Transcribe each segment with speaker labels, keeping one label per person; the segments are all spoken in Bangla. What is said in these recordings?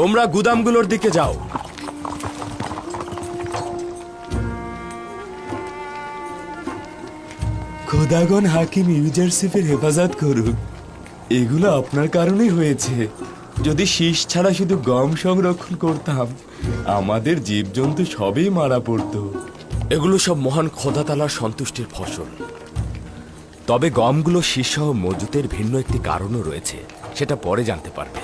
Speaker 1: তোমরা গুদামগুলোর দিকে যাও। খোদাগণ হাকিম ইউজারসিফের হেফাজত করুক। এগুলো আপনার কারণেই হয়েছে। যদি শীষ ছাড়া শুধু গম সংরক্ষণ করতাম আমাদের জীবজন্তু সবই মারা পড়তো। এগুলো সব মহান খোদাতালার সন্তুষ্টির ফসল। তবে গমগুলো শীর্ষসহ মজুতের ভিন্ন একটি কারণও রয়েছে সেটা পরে জানতে পারবে।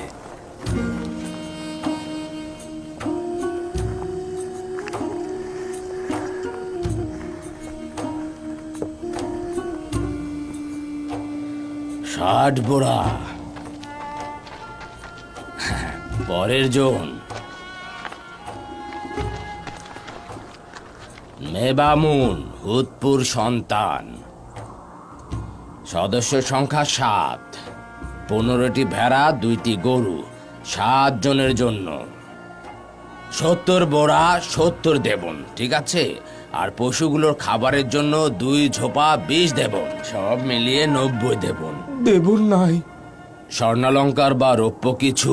Speaker 2: ষাট বোড়া পরের জন। মেবামুন হুতপুর সন্তান। সদস্য সংখ্যা সাত। পনেরোটি ভেড়া, দুইটি গরু, সাত জনের জন্য। সত্তর বোড়া সত্তর দেবন, ঠিক আছে? আর পশুগুলোর খাবারের জন্য দুই ঝোপা বিষ দেবন, সব মিলিয়ে নব্বই দেবন।
Speaker 1: দেবুন নাই।
Speaker 2: স্বর্ণালঙ্কার বা রৌপ্য কিছু?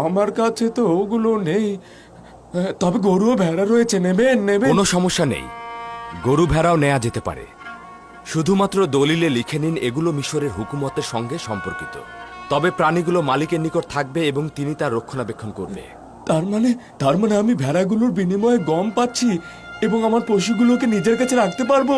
Speaker 1: আমার কাছে তো ওগুলো নেই। তবে গরু ও ভেড়া রয়েছে নেবেন নেবেন। কোনো সমস্যা নেই। গরু ভেড়াও নেওয়া যেতে পারে। শুধুমাত্র দলিলে লিখে নিন এগুলো মিশরের হুকুমতের সঙ্গে সম্পর্কিত। তবে প্রাণীগুলো মালিকের নিকট থাকবে এবং তিনি তার রক্ষণাবেক্ষণ করবে। তার মানে তার মানে আমি ভেড়াগুলোর বিনিময়ে গম পাচ্ছি এবং আমার পশুগুলোকে নিজের কাছে রাখতে পারব?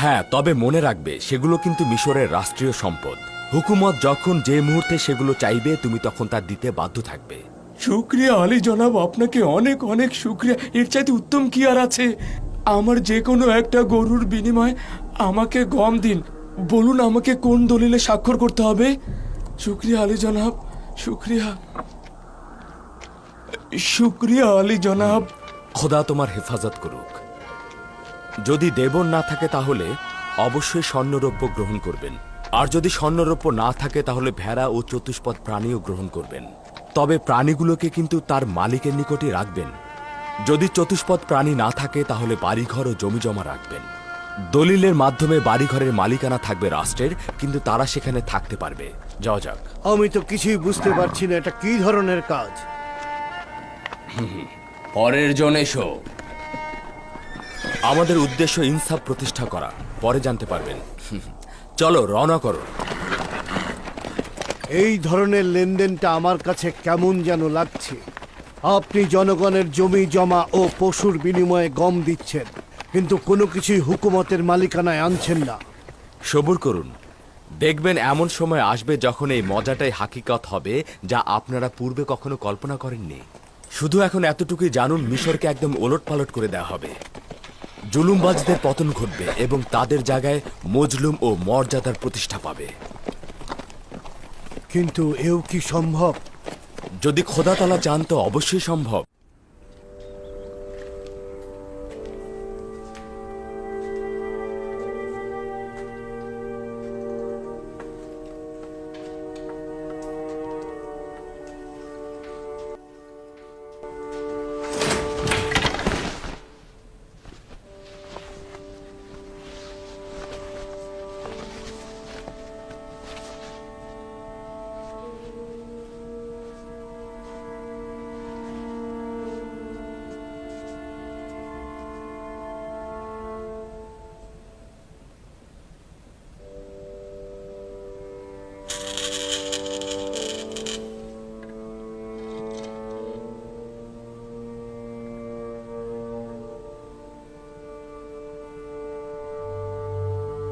Speaker 1: হ্যাঁ তবে মনে রাখবে সেগুলো কিন্তু মিশরের রাষ্ট্রীয় সম্পদ। হুকুমত যখন যে মুহূর্তে সেগুলো চাইবে তুমি তখন তা দিতে বাধ্য থাকবে। শুক্রিয়া আলী জনাব আপনাকে অনেক অনেক শুক্রিয়া। এর চাইতে উত্তম কি আর আছে? আমার যে কোনো একটা গরুর বিনিময়ে আমাকে গম দিন। বলুন আমাকে কোন দলিলে স্বাক্ষর করতে হবে? শুক্রিয়া আলী জনাব শুক্রিয়া। শুক্রিয়া আলী জনাব। খোদা তোমার হেফাজত করুক। যদি দেবন না থাকে তাহলে অবশ্যই স্বর্ণরৌপ্য গ্রহণ করবেন। আর যদি স্বর্ণরৌপ্য না থাকে তাহলে ভেড়া ও চতুষ্পদ প্রাণীও গ্রহণ করবেন। তবে প্রাণীগুলোকে কিন্তু তার মালিকের নিকটে রাখবেন। যদি চতুষ্পদ প্রাণী না থাকে তাহলে বাড়িঘর ও জমি জমা রাখবেন। দলিলের মাধ্যমে বাড়িঘরের মালিকানা থাকবে রাষ্ট্রের কিন্তু তারা সেখানে থাকতে পারবে। যাওয়া যাক।
Speaker 3: আমি তো কিছুই বুঝতে পারছি না এটা কি ধরনের কাজ?
Speaker 2: পরের জন এসো।
Speaker 1: আমাদের উদ্দেশ্য ইনসাফ প্রতিষ্ঠা করা। পরে জানতে পারবেন। চলো রওনা করো।
Speaker 3: এই ধরনের লেনদেনটা আমার কাছে কেমন যেন লাগছে। আপনি জনগণের জমি জমা ও পশুর বিনিময়ে গম দিচ্ছেন কিন্তু কোনো কিছুই হুকুমতের মালিকানায় আনছেন না।
Speaker 1: সবুর করুন। দেখবেন এমন সময় আসবে যখন এই মজাটাই হাকিকত হবে যা আপনারা পূর্বে কখনো কল্পনা করেননি। শুধু এখন এতটুকুই জানুন মিশরকে একদম ওলট পালট করে দেওয়া হবে। জুলুমবাজদের পতন ঘটবে এবং তাদের জায়গায় মজলুম ও মর্যাদার প্রতিষ্ঠা পাবে।
Speaker 3: কিন্তু এও কি সম্ভব?
Speaker 1: যদি খোদাতলা চান তো অবশ্যই সম্ভব।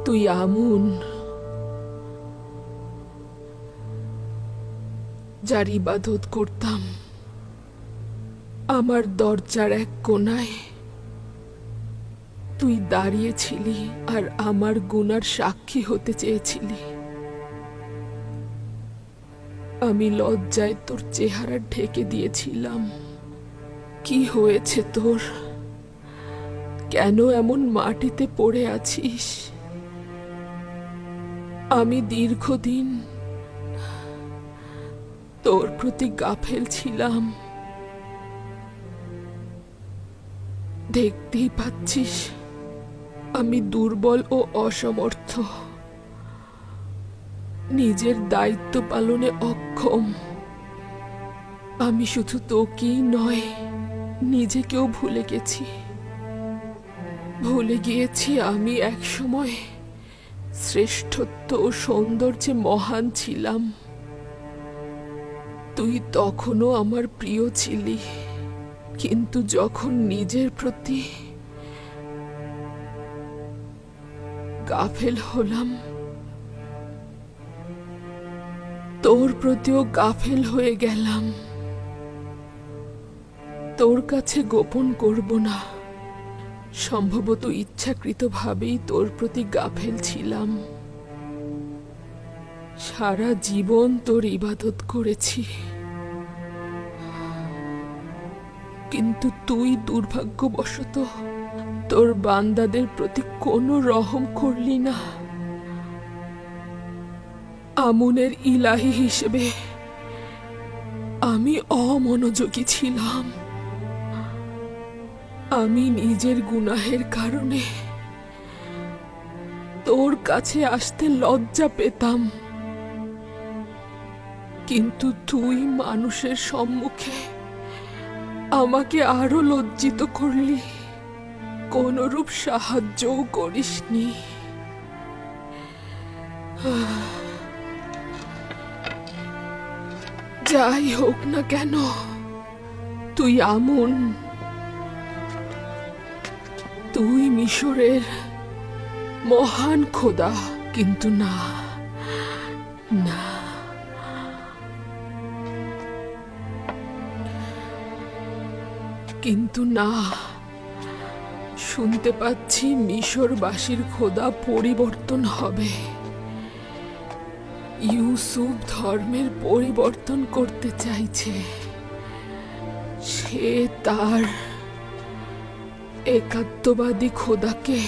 Speaker 4: তুই আমুন। যার ইবাদত করতাম, আমার দরজার এক কোনায় তুই দাঁড়িয়েছিলি আর আমার গুনার সাক্ষী হতে চেয়েছিলি। আমি লজ্জায় তোর চেহারা ঢেকে দিয়েছিলাম। কি হয়েছে তোর? কেন এমন মাটিতে পড়ে আছিস? আমি দীর্ঘদিন তোর প্রতি গাফেল ছিলাম। দেখতেই পাচ্ছিস, আমি দুর্বল ও অসমর্থ। নিজের দায়িত্ব পালনে অক্ষম। আমি শুধু তোকেই নয়, নিজেকেও ভুলে গেছি। ভুলে গিয়েছি আমি একসময়। শ্রেষ্ঠত্ব ও সৌন্দর্যে মহান ছিলাম। তুই তখনও আমার প্রিয় ছিলি, কিন্তু যখন নিজের প্রতি গাফেল হলাম, তোর প্রতিও গাফেল হয়ে গেলাম। তোর কাছে গোপন করব না। সম্ভবত ইচ্ছাকৃতভাবেই তোর প্রতি গাফেল ছিলাম। সারা জীবন তোর ইবাদত করেছি। কিন্তু তুই দুর্ভাগ্যবশত তোর বান্দাদের প্রতি কোনো রহম করলি না। আমুনের ইলাহি হিসেবে আমি অমনোযোগী ছিলাম। আমি নিজের গুনাহের কারণে তোর কাছে আসতে লজ্জা পেতাম। কিন্তু তুই মানুষের সম্মুখে আমাকে আরও লজ্জিত করলি। কোনরূপ সাহায্যও করিসনি। যাই হোক না কেন, তুই আমন। তুই মিশরের মহান খোদা, কিন্তু না না। কিন্তু না, শুনতে পাচ্ছি মিশরবাসীর খোদা পরিবর্তন হবে। ইউসুফ ধর্মের পরিবর্তন করতে চাইছে। সে তার একাত্মবাদী খোদাকে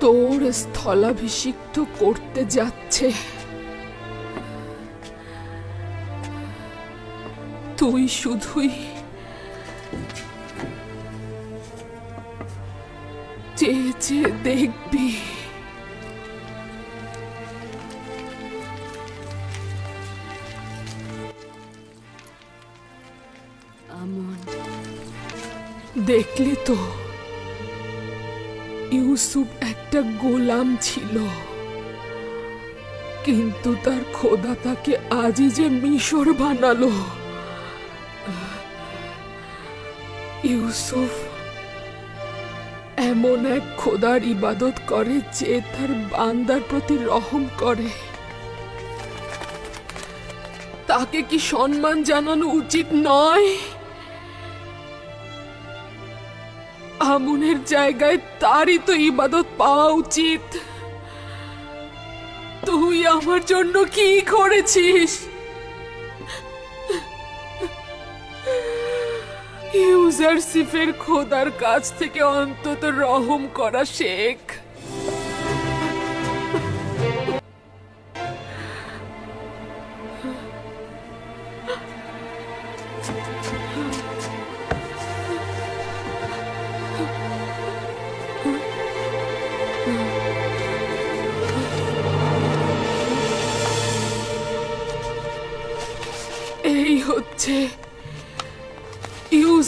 Speaker 4: তোর স্থলাভিষিক্ত করতে যাচ্ছে। তুই শুধুই চেয়ে চেয়ে দেখবি। দেখলি তো? ইউসুফ একটা গোলাম ছিল। কিন্তু তার খোদা তাকে আজই যে মিশর বানালো। ইউসুফ এমন এক খোদার ইবাদত করে যে তার বান্দার প্রতি রহম করে। তাকে কি সম্মান জানানো উচিত নয়? আমুনের জায়গায় তারই তো ইবাদত পাওয়া উচিত। তুই আমার জন্য কি করেছিস? ইউজারসিফের খোদার কাছ থেকে অন্তত রহম করা শেখ।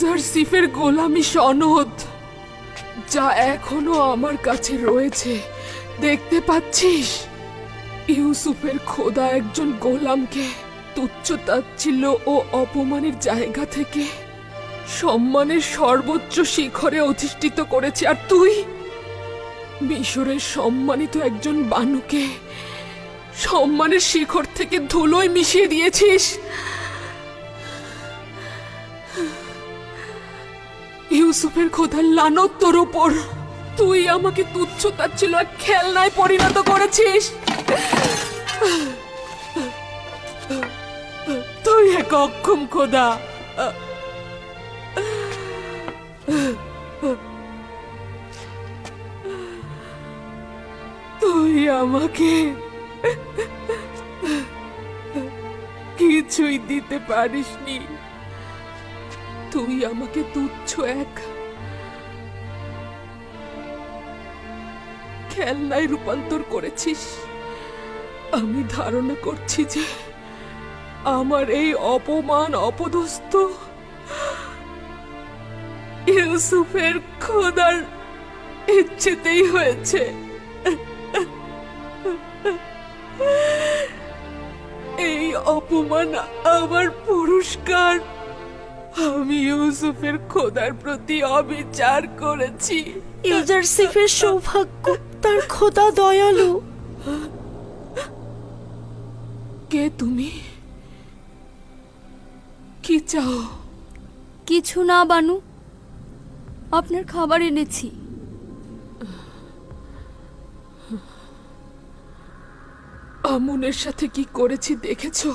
Speaker 4: ইউজারসিফের গোলামি সনদ যা এখনও আমার কাছে রয়েছে। দেখতে পাচ্ছিস? ইউসুফের খোদা একজন গোলামকে তুচ্ছ তাচ্ছিল্য ও অপমানের জায়গা থেকে সম্মানের সর্বোচ্চ শিখরে অধিষ্ঠিত করেছে। আর তুই? মিশরের সম্মানিত একজন বানুকে সম্মানের শিখর থেকে ধুলোয় মিশিয়ে দিয়েছিস? ইউসুফের খোদার লানত তোর ওপর তুই আমাকে তুচ্ছ তাচ্ছিল এক খেলনায় পরিণত করেছিস। তুই এক অক্ষম খোদা। তুই আমাকে কিছুই দিতে পারিসনি। তুই আমাকে তুচ্ছ এক। খেলনায় রূপান্তর করেছিস। আমি ধারণা করছি যে আমার এই অপমান অপদস্থ ইউসুফের খোদার ইচ্ছেতেই হয়েছে। এই অপমান আমার পুরস্কার। আমি ইউসুফের খোদার প্রতি অবিচার করেছি।
Speaker 5: ইউজারসিফের সৌভাগ্য তার খোদা দয়ালু।
Speaker 4: কে তুমি? কি চাও?
Speaker 6: কিছু না বানু। আপনার খাবার এনেছি।
Speaker 4: আমুনের সাথে কি করেছি দেখেছ?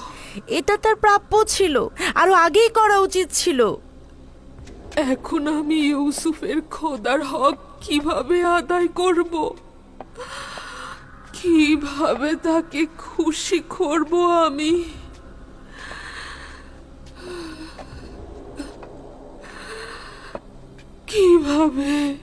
Speaker 5: এটা তার প্রাপ্য ছিল, আরও আগেই করা উচিত ছিল।
Speaker 4: এখন আমি ইউসুফের খোদার হক কীভাবে আদায় করব? কীভাবে তাকে খুশি করব আমি? কীভাবে